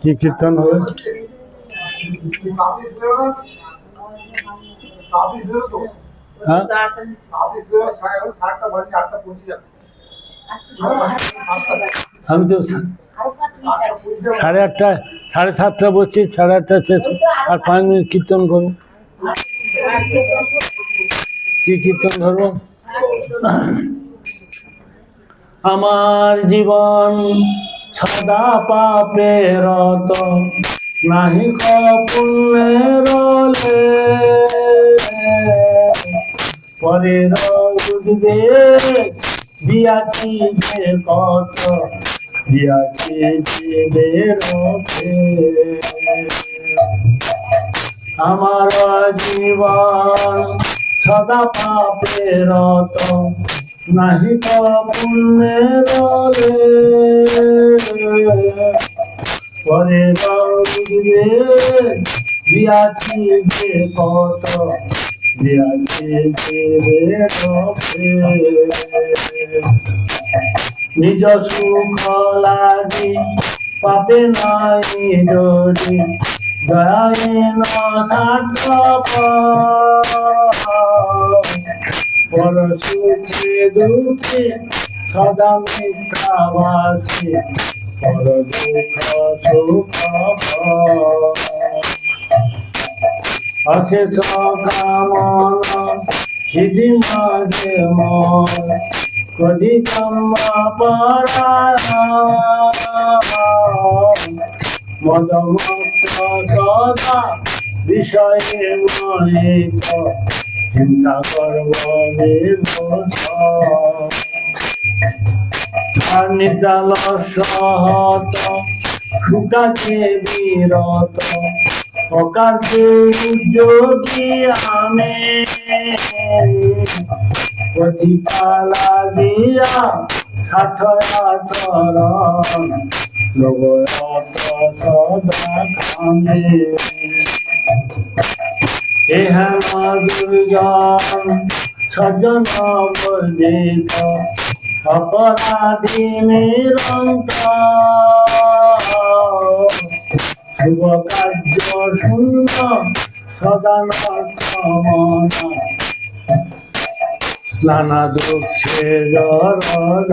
কি কীর্তন হবে? হ্যাঁ? আমি তো সাড়ে আটটা সাড়ে সাতটা বসছি সাড়ে আটটা শেষ। আর পাঁচ মিনিট কীর্তন করব। কি কীর্তন ধরবো? আমার জীবন সদা পাপে রত নাহি পুণ্যের পরের বুঝবে দিয়াছি যে কত, দিয়াছি জীবের আমার জীবন সদা পাপে রত নাহি পুণ্যের লে পরে বুঝবে দিয়াছি যে কত দিয়াছি জীবের নিজ সুখ লাগি পাপে নাই যদি দয়ায় নাথ পর সুখে দুঃখে, সদা মিথ্যাবাসী। পর দুঃখ সুখ আছে কামনা সিদ্ধি মাঝে মন কদি কাম্মা পারা মদমত সদা, বিষয়ে মহিত চিন্তা করব নিদাল সহত সুকাকে বিরত অকার্যে উদ্যোগী আমি প্রতিপালা দিয়া ষাঠয়াচরণ লোগয়ত সদা কামে এহেন দুর্জন সজন বর্জিত অপরাধী নিরন্তর শুভ কার্য শূন্য সদান নানা দুঃখে জর ধর।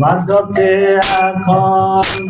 বার্ধক্যে এখন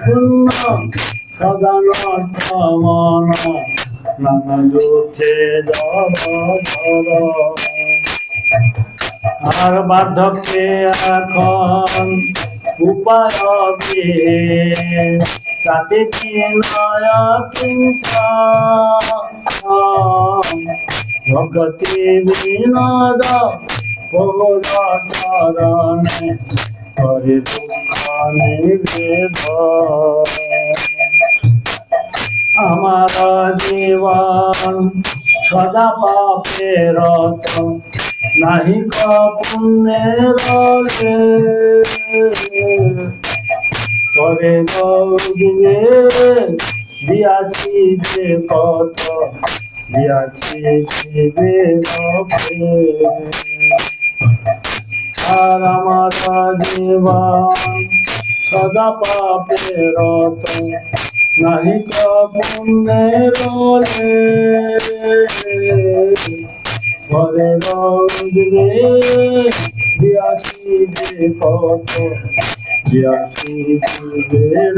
শূন্য সদন মন নানা দুঃখে আর বার্ধক্যে এখন উপায় তাতে কি নয় ভগতি বিনোদ বহুল চরণ করে আমার জীবন সদা পাপে রত নাহি পুণ্যের করে গৌরে দিয়াছি যে কত দিয়াছি জীবের আর আমার জীবন সদা পাপে রত নাহি ক পুণ্যের রে ঘরে গৌরে দিয়াছি যে কত দিয়াছি জীবের